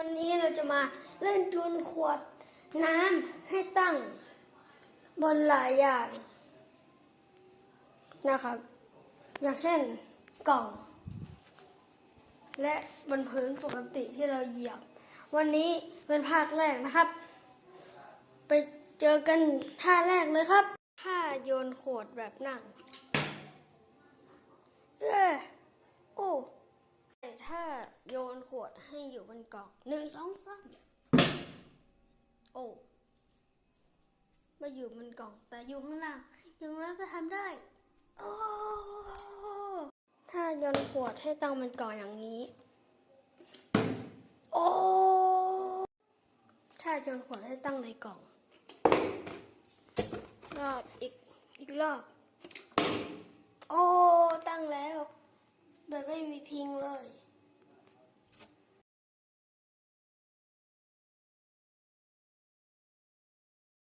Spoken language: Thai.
วันนี้เราจะมาเล่นจูนขวดน้ำให้ตั้งบนหลายอย่างนะครับ อย่างเช่นกล่อง และบนพื้นปกติที่เราเหยียบ วันนี้เป็นภาคแรกนะครับ ไปเจอกันท่าแรกเลยครับท่าโยนขวดแบบนั่ง เอ้ยโอ้ แต่ถ้า โยนขวดให้อยู่บนกล่องหนึ่งสองสามโอ้มาอยู่บนกล่อง แต่อยู่ข้างล่างอย่างนั้นก็ทำได้ โอ้ถ้าโยนขวดให้ตั้งบนกล่องอย่างนี้ โอ้ถ้าโยนขวดให้ตั้งในกล่องรอบอีกอีกรอบ โอ้ ตั้งแล้ว แบบไม่มีพิงเลย